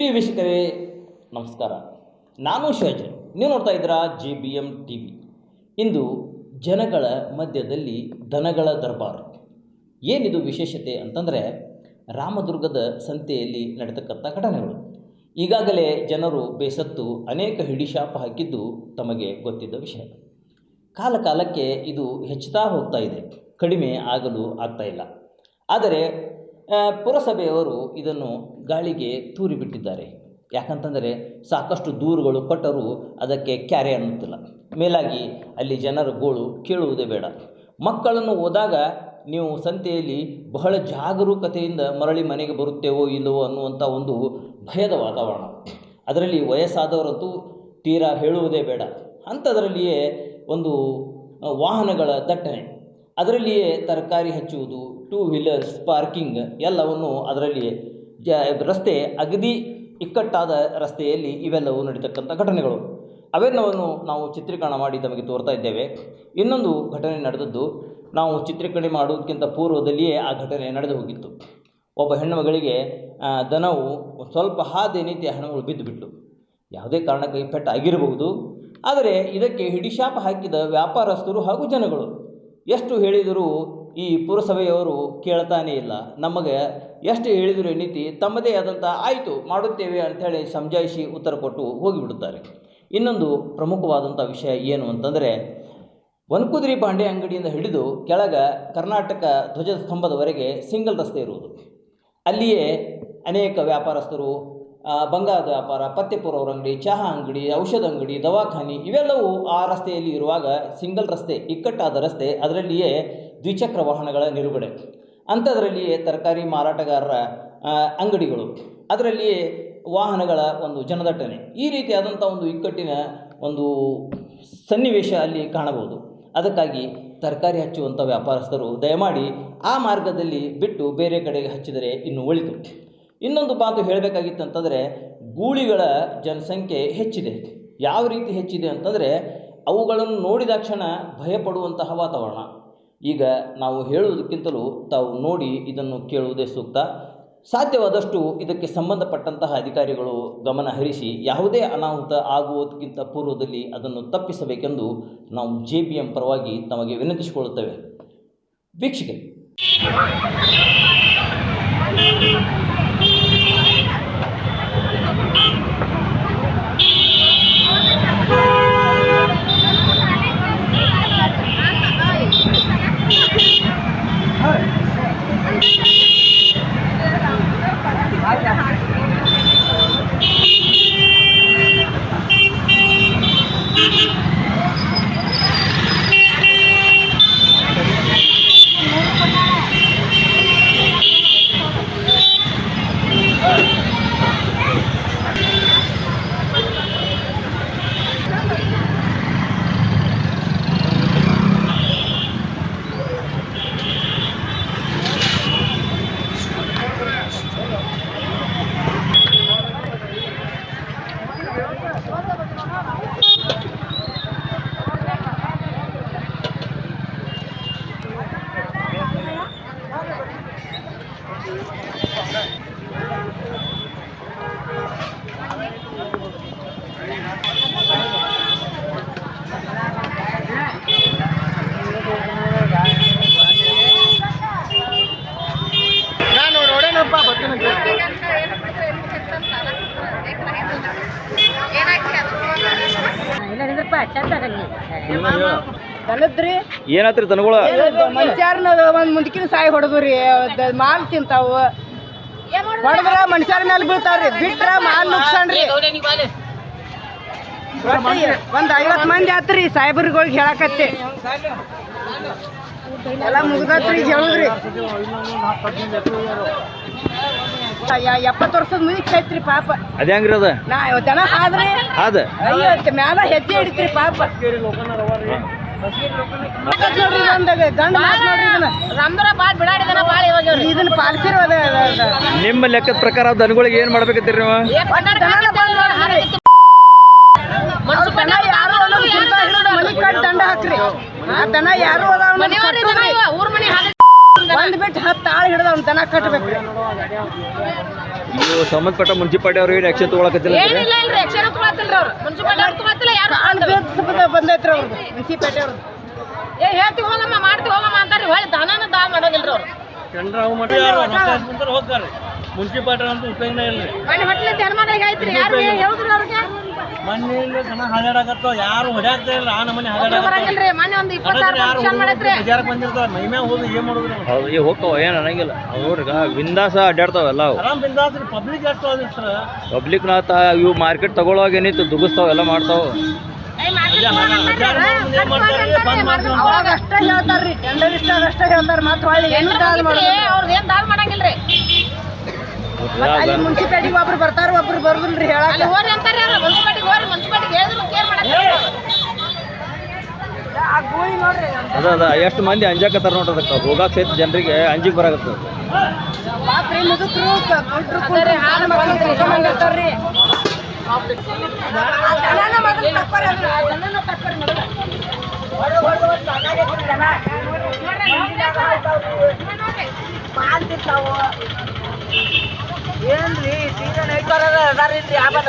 ಪ್ರಿಯ ವೀಕ್ಷಕರೇ, ನಮಸ್ಕಾರ. ನಾನು ಶಿವಾಜಿ ನೀವು ನೋಡ್ತಾ ಇದ್ದೀರಾ J B M T V ಇಂದು ಜನಗಳ ಮಧ್ಯದಲ್ಲಿ ದನಗಳ ದರ್ಬಾರ್. ಏನಿದು ವಿಶೇಷತೆ ಅಂತಂದರೆ, ರಾಮದುರ್ಗದ ಸಂತೆಯಲ್ಲಿ ನಡೆತಕ್ಕಂಥ ಘಟನೆಗಳು. ಈಗಾಗಲೇ ಜನರು ಬೇಸತ್ತು ಅನೇಕ ಹಿಡಿಶಾಪ ಹಾಕಿದ್ದು ತಮಗೆ ಗೊತ್ತಿದ್ದ ವಿಷಯ. ಕಾಲ ಕಾಲಕ್ಕೆ ಇದು ಹೆಚ್ಚುತ್ತಾ ಹೋಗ್ತಾ ಇದೆ. ಕಡಿಮೆ ಆಗಲು ಆಗ್ತಾ ಇಲ್ಲ. ಆದರೆ ಪುರಸಭೆಯವರು ಇದನ್ನು ಗಾಳಿಗೆ ತೂರಿಬಿಟ್ಟಿದ್ದಾರೆ ಯಾಕಂತಂದರೆ ಸಾಕಷ್ಟು ದೂರುಗಳು ಕೊಟ್ಟರೂ ಅದಕ್ಕೆ ಕ್ಯಾರೆ ಅನ್ನುತ್ತಿಲ್ಲ. ಮೇಲಾಗಿ ಅಲ್ಲಿ ಜನರ ಗೋಳು ಕೇಳುವುದೇ ಬೇಡ. ಮಕ್ಕಳನ್ನು ಹೋದಾಗ ನೀವು ಸಂತೆಯಲ್ಲಿ ಬಹಳ ಜಾಗರೂಕತೆಯಿಂದ ಮರಳಿ ಮನೆಗೆ ಬರುತ್ತೇವೋ ಇಲ್ಲವೋ ಅನ್ನುವಂಥ ಒಂದು ಭಯದ ವಾತಾವರಣ. ಅದರಲ್ಲಿ ವಯಸ್ಸಾದವರಂತೂ ತೀರಾ ಹೇಳುವುದೇ ಬೇಡ. ಅಂಥದ್ರಲ್ಲಿಯೇ ಒಂದು ವಾಹನಗಳ ದಟ್ಟಣೆ. ಅದರಲ್ಲಿಯೇ ತರಕಾರಿ ಹೆಚ್ಚುವುದು ಟೂ ವೀಲರ್ಸ್ ಪಾರ್ಕಿಂಗ್ ಎಲ್ಲವನ್ನು ಅದರಲ್ಲಿ ಜ ರಸ್ತೆ ಅಗದಿ ಇಕ್ಕಟ್ಟಾದ ರಸ್ತೆಯಲ್ಲಿ ಇವೆಲ್ಲವೂ ನಡೀತಕ್ಕಂಥ ಘಟನೆಗಳು. ಅವೆಲ್ಲವನ್ನು ನಾವು ಚಿತ್ರೀಕರಣ ಮಾಡಿ ತಮಗೆ ತೋರ್ತಾ ಇದ್ದೇವೆ. ಇನ್ನೊಂದು ಘಟನೆ ನಡೆದದ್ದು ನಾವು ಚಿತ್ರೀಕರಣೆ ಮಾಡುವುದಕ್ಕಿಂತ ಪೂರ್ವದಲ್ಲಿಯೇ ಆ ಘಟನೆ ನಡೆದು ಹೋಗಿತ್ತು. ಒಬ್ಬ ಹೆಣ್ಣು ಮಗಳಿಗೆ ಆ, ದನವು ಸ್ವಲ್ಪ ಹಾದಿ ನೀತಿಯ ಹಣಗಳು ಹೆಣ್ಣುಗಳು ಬಿದ್ದು ಬಿಟ್ಟು ಯಾವುದೇ ಕಾರಣಕ್ಕೆ ಪೆಟ್ಟು ಆಗಿರಬಹುದು ಆದರೆ ಇದಕ್ಕೆ ಹಿಡಿಶಾಪ ಹಾಕಿದ ವ್ಯಾಪಾರಸ್ಥರು ಹಾಗೂ ಜನಗಳು. ಎಷ್ಟು ಹೇಳಿದರೂ ಈ ಪುರಸಭೆಯವರು ಕೇಳ್ತಾನೇ ಇಲ್ಲ. ನಮಗೆ ಎಷ್ಟು ಹೇಳಿದರೂ ನೀತಿ ತಮ್ಮದೇ ಆದಂಥ ಆಯಿತು ಮಾಡುತ್ತೇವೆ ಅಂಥೇಳಿ ಸಮಜಾಯಿಷಿ ಉತ್ತರ ಕೊಟ್ಟು ಹೋಗಿಬಿಡುತ್ತಾರೆ. ಇನ್ನೊಂದು ಪ್ರಮುಖವಾದಂಥ ವಿಷಯ ಏನು ಅಂತಂದರೆ, ವನ್ಕುದ್ರಿ ಬಾಂಡೆ ಅಂಗಡಿಯಿಂದ ಹಿಡಿದು ಕೆಳಗ ಕರ್ನಾಟಕ ಧ್ವಜ ಸ್ತಂಭದವರೆಗೆ ಸಿಂಗಲ್ ರಸ್ತೆ ಇರುವುದು. ಅಲ್ಲಿಯೇ ಅನೇಕ ವ್ಯಾಪಾರಸ್ಥರು ಬಂಗಾರದ ವ್ಯಾಪಾರ ಪತ್ತೆಪುರವ್ರ ಅಂಗಡಿ, ಚಹಾ ಅಂಗಡಿ, ಔಷಧ ಅಂಗಡಿ, ದವಾಖಾನೆ ಇವೆಲ್ಲವೂ ಆ ರಸ್ತೆಯಲ್ಲಿ ಇರುವಾಗ ಸಿಂಗಲ್ ರಸ್ತೆ, ಇಕ್ಕಟ್ಟಾದ ರಸ್ತೆ, ಅದರಲ್ಲಿಯೇ ದ್ವಿಚಕ್ರ ವಾಹನಗಳ ನಿಲುಗಡೆ. ಅಂಥದ್ರಲ್ಲಿಯೇ ತರಕಾರಿ ಮಾರಾಟಗಾರರ ಅಂಗಡಿಗಳು. ಅದರಲ್ಲಿಯೇ ವಾಹನಗಳ ಒಂದು ಜನದಟ್ಟಣೆ. ಈ ರೀತಿಯಾದಂಥ ಒಂದು ಇಕ್ಕಟ್ಟಿನ ಒಂದು ಸನ್ನಿವೇಶ ಅಲ್ಲಿ ಕಾಣಬಹುದು. ಅದಕ್ಕಾಗಿ ತರಕಾರಿ ಹಚ್ಚುವಂಥ ವ್ಯಾಪಾರಸ್ಥರು ದಯಮಾಡಿ ಆ ಮಾರ್ಗದಲ್ಲಿ ಬಿಟ್ಟು ಬೇರೆ ಕಡೆಗೆ ಹಚ್ಚಿದರೆ ಇನ್ನು ಒಳಿತು. ಇನ್ನೊಂದು ಮಾತು ಹೇಳಬೇಕಾಗಿತ್ತಂತಂದರೆ ಗೂಳಿಗಳ ಜನಸಂಖ್ಯೆ ಹೆಚ್ಚಿದೆ. ಯಾವ ರೀತಿ ಹೆಚ್ಚಿದೆ ಅಂತಂದರೆ, ಅವುಗಳನ್ನು ನೋಡಿದಾಕ್ಷಣ ಭಯಪಡುವಂತಹ ವಾತಾವರಣ. ಈಗ ನಾವು ಹೇಳುವುದಕ್ಕಿಂತಲೂ ತಾವು ನೋಡಿ ಇದನ್ನು ಕೇಳುವುದೇ ಸೂಕ್ತ. ಸಾಧ್ಯವಾದಷ್ಟು ಇದಕ್ಕೆ ಸಂಬಂಧಪಟ್ಟಂತಹ ಅಧಿಕಾರಿಗಳು ಗಮನ ಹರಿಸಿ ಯಾವುದೇ ಅನಾಹುತ ಆಗುವುದಕ್ಕಿಂತ ಪೂರ್ವದಲ್ಲಿ ಅದನ್ನು ತಪ್ಪಿಸಬೇಕೆಂದು ನಾವು ಜೆ ಬಿ ಎಂ ಪರವಾಗಿ ತಮಗೆ ವಿನಂತಿಸಿಕೊಳ್ಳುತ್ತೇವೆ. ವೀಕ್ಷಕರೇ. ನಾನು ದನದ್ರಿ? ಏನಾತ್ರಿ ದನಗಳ? ಮನುಷ್ಯರ್ನ ಒಂದ್ ಮುಂದಕಿನ ಸಾಯಿ ಹೊಡೆದ್ರಿ ಮಾಲ್ ತಿಂತಾವು. ಹೊಡೆದ್ರ ಮನುಷ್ಯರ ಮೇಲೆ ಬೀಳ್ತಾವ್ರಿ ಬಿಟ್ರ ಮಾಲ್ ಒಟ್ಟಿ ಒಂದ್ ಐವತ್ ಮಂದಿ ಆತ್ರಿ ಸಾಹೇಬ್ರಿಗಳಿಗೆ ಹೇಳಕತ್ತಿ. ಎಲ್ಲ ಮುಗ್ದತ್ರಿ ಹೇಳುದ್ರಿ ಎಪ್ಪತ್ತು ವರ್ಷದ ಮುಂದೆ ಐತ್ರಿ ಪಾಪ. ಅದೇ ಹಂಗ್ರಿ ಅದ? ನಾ ದನ ಆದ್ರೆ ಅದ ಅಯ್ಯೋ ಮ್ಯಾಲ ಹೆಜ್ಜೆ ಹಿಡಿತ್ರಿ ಪಾಪ. ನೋಡ್ರಿ ಗಂಡ ಮಾತ್ ನೋಡ್ರಿ ಇದನ್ನ. ನಮ್ದ್ರ ಬಾಳ್ ಬಿಡಾಡಿದನ ಬಾಳ ಇವಾಗ. ಇದನ್ನ ಪಾಲಿಸಿರೋ ಅದ. ನಿಮ್ಮ ಲೆಕ್ಕದ ಪ್ರಕಾರ ದನಗಳಿಗೆ ಏನು ಮಾಡ್ಬೇಕತ್ತೀರಿ ನೀವು? ಅದಾವ್ರಿ ಮನಿ ಕಟ್ ದಂಡ ಹಾಕ್ರಿ. ಆ ದನ ಯಾರು ಅದಾವ ಮನೆಯವ್ರ್ ಇದನ್ನ ಇವ, ಊರ್ ಮನೆ ಒಂದ್ ಬಿಟ್ಟು ಹತ್ತು ಆಳು ಹಿಡಿದ ಅವ್ನ ದನ ಕಟ್ಟಬೇಕು ಇವು ಸಂಬಂಧಪಟ್ಟ ಮುನ್ಸಿಪಾಲ್ಟಿ ಅವ್ರು ಏನು ಆಕ್ಷನ್ ತೊಗೊಳಕತ್ತಿಲ್ಲ ಏನಿಲ್ಲ ಇಲ್ರಿ ಅಕ್ಷರ ತಗೊಳತಿಲ್ರಿ ಅವ್ರು. ಮುನ್ಸಿಪಾಲ್ಟಿ ಅವ್ರು ತಗೊಳತಿಲ್ಲ ಯಾರು ಕಾಲ್ ಬಂದೈತ್ರಿ ಅವ್ರದ್ದು ಮುನ್ಸಿಪಾಲ್ಟಿ ಅವ್ರದ್ದು ಏ ಹೇಳ್ತೀವಿ ಹೋಗಮ್ಮ ಮಾಡ್ತೀವಿ ಹೋಗಮ್ಮ ಅಂತಾರ್ರಿ. ಹೊಳ್ಳಿ ದಾನನ ದಾ ಮಾಡೋದಿಲ್ರಿ ಅವ್ರು. ಮುನ್ಸಿಪಾಲ್ಟಿ ಅಂತ ಉಪಯೋಗನೇ ಇಲ್ಲ. ಮನೆ ಐತ್ರಿ ಯಾರು ಹೇಳಿದ್ರಿ ಅವ್ರಿಗೆ? ಮನೆಯಲ್ಲಿ ಯಾರು ಹೊಡ್ಯಾಕ್ತಾ ಇಲ್ಲ ಆ ನಮ್ಮನೆ ಒಬ್ರು ಬರಂಗಿಲ್ರಿ ಮನೆ ಒಂದು ಇಪ್ಪತ್ತು ಸಾವಿರ ಯಾರು ಫಂಕ್ಷನ್ ಮಾಡೈತ್ರಿ ವಿಚಾರಕ್ಕೆ ಬಂದಿರ್ತಾವ ಮೈಮ್ಯಾಗ ಹೋಗಿ ಏನ್ ಮಾಡುದ್ರಿ ಹೌದು ಈಗ ಹೋಗ್ತಾವ ಏನು ಅನ್ನಂಗಿಲ್ಲ. ಅವ್ ನೋಡ್ರಿ ಈಗ ವಿಂದಾಸ ಅಡ್ಡಾಡ್ತಾವೆಲ್ಲ ಅವು ಆರಾಮ್ ಬಿಂದಾಸ್ರಿ ಪಬ್ಲಿಕ್ ಎಷ್ಟು ಸರ್ ಇವು ಮಾರ್ಕೆಟ್ ತಗೊಳ್ಳೋವಾಗ ಏನಿತ್ತು ದುಗಿಸ್ತಾವ ಎಲ್ಲ ಮಾಡ್ತಾವ. ಅವಾಗ ಅಷ್ಟೇ ಹೇಳ್ತಾರ್ರಿ ಟೆಂಡರ್ ಇಷ್ಟ ಅಷ್ಟೇ ಹೇಳ್ತಾರೆ ಮತ್ತೆ ಹೊಳ್ಳಿ ಏನು ದಾಲ್ ಮಾಡಂಗಿಲ್ರಿ? ಮತ್ತೆ ಅಲ್ಲಿ ಮುನ್ಸಿಪಾಲಿಟಿಗೆ ಒಬ್ರು ಬರ್ತಾರ ಒಬ್ರು ಬರುದಿಲ್ರಿ ಹೇಳಕ್. ಅಲ್ಲಿ ಹೋರಿ ಅಂತಾರೆ ಮುನ್ಸಿಪಾಲ್ಟಿಗೆ ಹೋರಿ ಮುನ್ಸಿಪಾಲ್ಟಿಗೆ ಹೇಳಿದ್ರು ಕೇರ್ ಅದ ಅದ ಎಷ್ಟು ಮಂದಿ ಅಂಜಾಕತ್ತಾರ ನೋಡ್ರಿ ಅದಕ್ಕೆ. ಹೋಗಾಕ ಸೇತ್ ಜನರಿಗೆ ಅಂಜಿಗೆ ಬರಾಗತ್ತೆ ಮಾಡ್ತಿರ್ತಾವ ಮುದುಕ್ರು ಕುಂಟ್ರು ಹಾಲು ಮೊದಲು ತಕ್ಕೊರಿ ತಕ್ಕೊರಿ ಮೊದಲು. ಏನ್ರಿ ಸೀಸನ್ ಐದು ಅದಾರಿಲ್ರಿ ಆಬದ